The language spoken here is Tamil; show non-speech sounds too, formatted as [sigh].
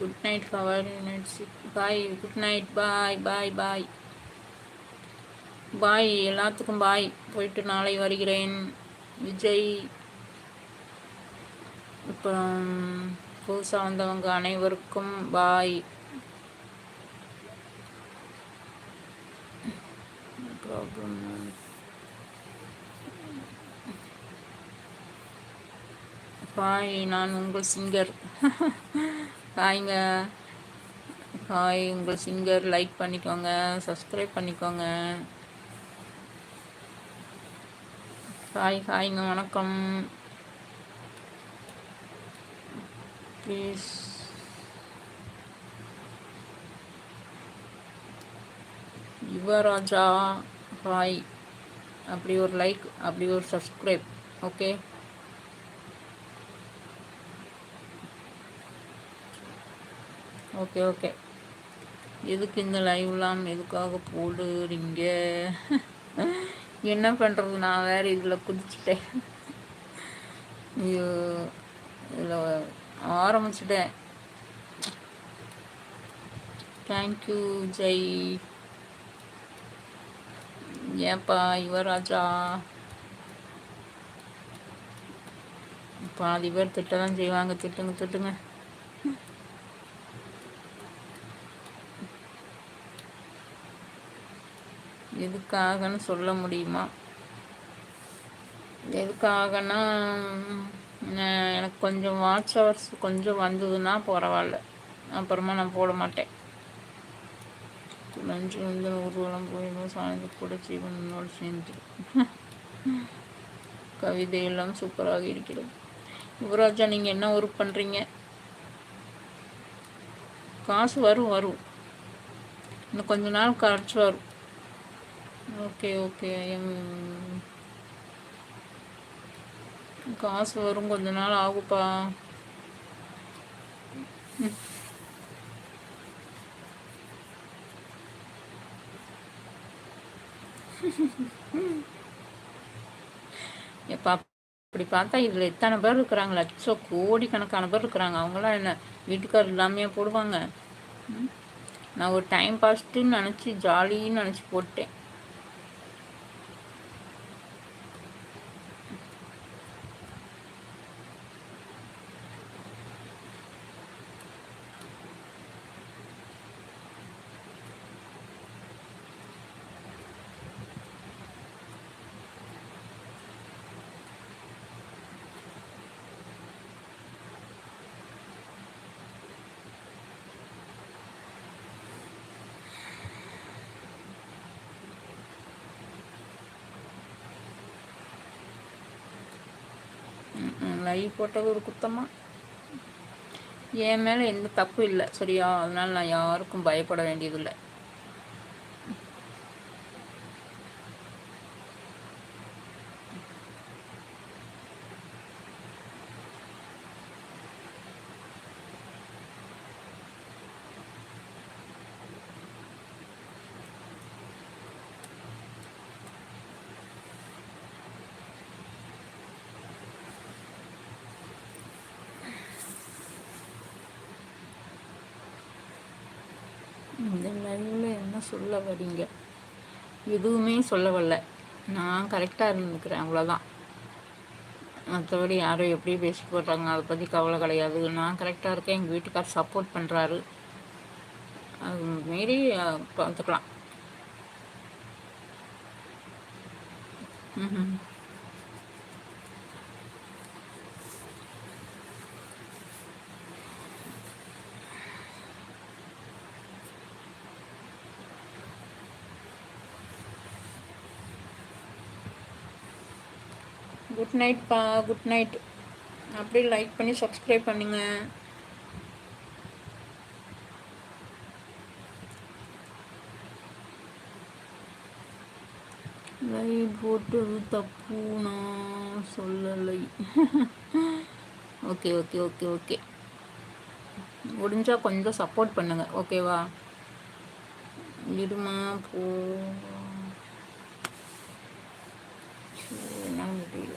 Good night cover bye good night bye bye bye bye எல்லாத்துக்கும் பாய் போயிட்டு நாளை வருகிறேன். விஜய். அப்புறம் புதுசாக வந்தவங்க அனைவருக்கும் பாய் ப்ராப்ளம் பாய் நான் உங்கள் சிங்கர் [laughs] ஹாய்ங்க ஹாய் உங்கள் சிங்கர் லைக் பண்ணிக்கோங்க சப்ஸ்கிரைப் பண்ணிக்கோங்க. ஹாய் ஹாய்ங்க வணக்கம். ப்ளீஸ் யுவராஜா ஹாய் அப்படி ஒரு லைக் அப்படி ஒரு சப்ஸ்கிரைப் ஓகே ஓகே ஓகே. எதுக்கு இந்த லைவ்லாம் எதுக்காக போடுறீங்க? என்ன பண்ணுறது நான் வேறு இதில் குதிச்சிட்டேன். ஐயோ இதில் ஆரம்பிச்சிட்டேன். தேங்க்யூ ஜெய் ஏப்பா யுவராஜா? பாதி பேர் திட்டதான் செய்வாங்க. திட்டுங்க திட்டுங்க. எதுக்காகன்னு சொல்ல முடியுமா? எதுக்காகனா எனக்கு கொஞ்சம் வாட்ச் ஹவர்ஸ் கொஞ்சம் வந்ததுன்னா பரவாயில்ல. அப்புறமா நான் போட மாட்டேன். லஞ்சு வந்து ஊர்வலம் போயிடும். சாய்ந்து கூட ஜீவனோடு சேர்ந்து [laughs] கவிதை எல்லாம் சூப்பராக இருக்கிறது. யுவராஜா நீங்கள் என்ன ஒர்க் பண்ணுறீங்க காசு வரும் வரும். இன்னும் கொஞ்ச நாள் கரைச்சி வரும். ஓகே ஓகே காசு வரும் கொஞ்ச நாள் ஆகுப்பா. [laughs] எப்பா அப்படி பார்த்தா இதில் எத்தனை பேர் இருக்கிறாங்க லட்சம் கோடிக்கணக்கான பேர் இருக்கிறாங்க. அவங்களாம் என்ன வீட்டுக்கார் இல்லாமையே போடுவாங்க? நான் ஒரு டைம் பாஸ்ட்டுன்னு நினச்சி ஜாலின்னு நினச்சி போட்டேன். லைவ் போட்டது ஒரு குத்தமா? என் மேலே எந்த தப்பு இல்லை சரியா? அதனால் நான் யாருக்கும் பயப்பட வேண்டியதில்லை. இந்த லைவில் என்ன சொல்ல வரீங்க? எதுவுமே சொல்ல வரல. நான் கரெக்டாக இருந்துக்கிறேன் அவ்வளோதான் மற்றபடி யாரும் எப்படி பேசி போடுறாங்க அதை பற்றி கவலை கிடையாது. நான் கரெக்டாக இருக்கேன் எங்கள் வீட்டுக்கார் சப்போர்ட் பண்ணுறாரு அது மாரி பார்த்துக்கலாம் ம் குட் நைட்ப்பா குட் நைட். அப்படியே லைக் பண்ணி சப்ஸ்கிரைப் பண்ணுங்க. லைவ் போட்டது தப்பு நான் சொல்லலை. Okay okay okay okay. முடிஞ்சால் கொஞ்சம் சப்போர்ட் பண்ணுங்க ஓகேவா இருமா போ. என்ன முடியல.